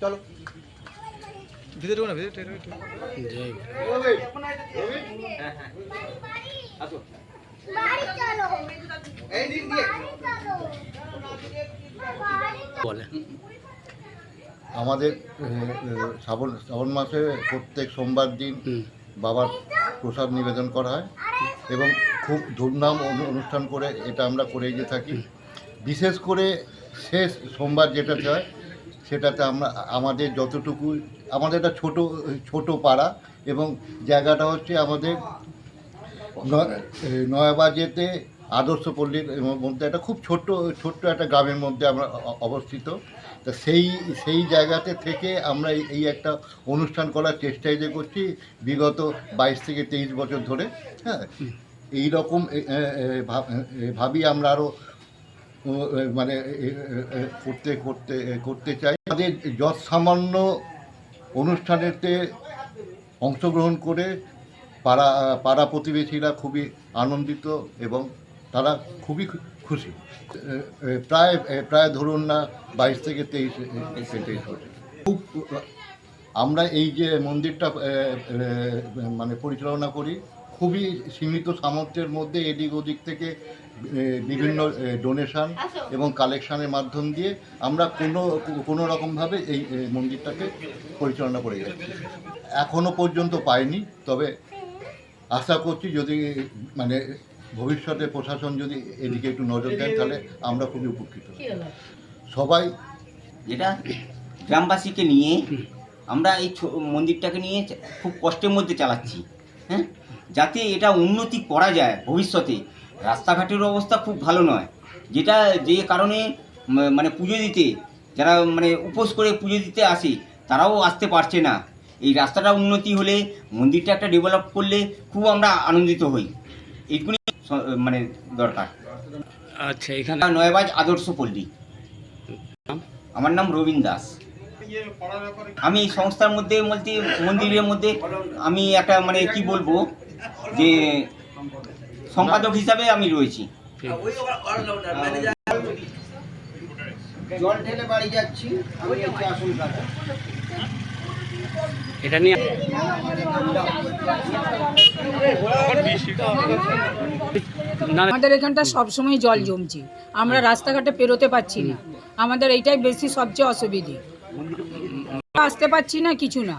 চলো। ভিতরে না ভিতরে। জয়। আসো বাড়ি চলো এই দিক দিয়ে বাড়ি চলো বাড়ি বলে আমাদের শ্রাবণ শ্রাবণ মাসে প্রত্যেক সোমবার দিন বাবার প্রসাদ নিবেদন করা হয় এবং খুব ধুমধাম অনুষ্ঠান করে এটা আমরা করে গিয়ে থাকি। বিশেষ করে শেষ সোমবার যেটা হয় সেটাতে আমরা, আমাদের যতটুকু, আমাদের একটা ছোট ছোট পাড়া এবং জায়গাটা হচ্ছে আমাদের নয়াবাজেতে আদর্শ পল্লীর মধ্যে একটা খুব ছোট্ট ছোট্ট একটা গ্রামের মধ্যে আমরা অবস্থিত। তা সেই সেই জায়গাতে থেকে আমরা এই- একটা অনুষ্ঠান করার চেষ্টাই যে করছি বিগত বাইশ থেকে তেইশ বছর ধরে। হ্যাঁ এই রকম এ- এ- এ- ভাব- এ- ভাবি আমরা আরও মানে করতে করতে করতে চাই। আমাদের যৎ সামান্য অনুষ্ঠানেতে অংশগ্রহণ করে পাড়া পাড়া প্রতিবেশীরা খুবই আনন্দিত এবং তারা খুবই খুশি। প্রায় প্রায় ধরুন না বাইশ থেকে তেইশ তেইশ বছর। খুব, আমরা এই যে মন্দিরটা মানে পরিচালনা করি খুবই সীমিত সামর্থ্যের মধ্যে এদিক ওদিক থেকে বিভিন্ন ডোনেশন এবং কালেকশনের মাধ্যম দিয়ে আমরা কোনো কোনো রকমভাবে এই মন্দিরটাকে পরিচালনা করে যাচ্ছি। এখনও পর্যন্ত পাইনি তবে আশা করছি যদি মানে ভবিষ্যতে প্রশাসন যদি এদিকে একটু নজর দেন তাহলে আমরা খুবই উপকৃত সবাই যেটা গ্রামবাসীকে নিয়ে আমরা এই ছো- মন্দিরটাকে নিয়ে চা- খুব কষ্টের মধ্যে চালাচ্ছি হ্যাঁ? যাতে এটা উন্নতি করা যায় ভবিষ্যতে। রাস্তাঘাটের অবস্থা খুব ভালো নয়। যেটা যে কারণে মানে পুজো দিতে যারা মানে উপোস করে পুজো দিতে আসে তারাও আসতে পারছে না। এই রাস্তাটা উন্নতি হলে মন্দিরটা একটা ডেভেলপ করলে খুব আমরা আনন্দিত হই। স- মানে দরকার। আচ্ছা এখানে নয়বাজ আদর্শ পল্লী। আমার নাম রবীন দাস। আমি সংস্থার মধ্যে বলতে মন্দিরের মধ্যে আমি একটা মানে কি বলব যে সম্পাদক হিসাবে আমি রয়েছি। জল ঢেলে বাড়ি যাচ্ছি আমি হচ্ছে এটা নিয়ে আমাদের এখানটা সবসময় জল জমছে। আমরা রাস্তাঘাটে পেরোতে পারছি না। আমাদের এইটাই বেশি সবচেয়ে অসুবিধে। আসতে পারছি না কিছু না।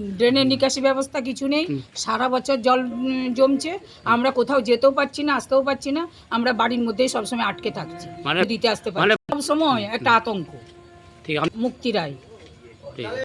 ড্রেনের নিকাশি ব্যবস্থা কিছু নেই। সারা বছর জল জমছে। আমরা কোথাও যেতেও পারছি না আসতেও পারছি না। আমরা বাড়ির মধ্যেই সবসময় আটকে থাকছি। মানে- দিতে আসতে পারি। সবসময় একটা আতঙ্ক। ঠিক মুক্তি রায়।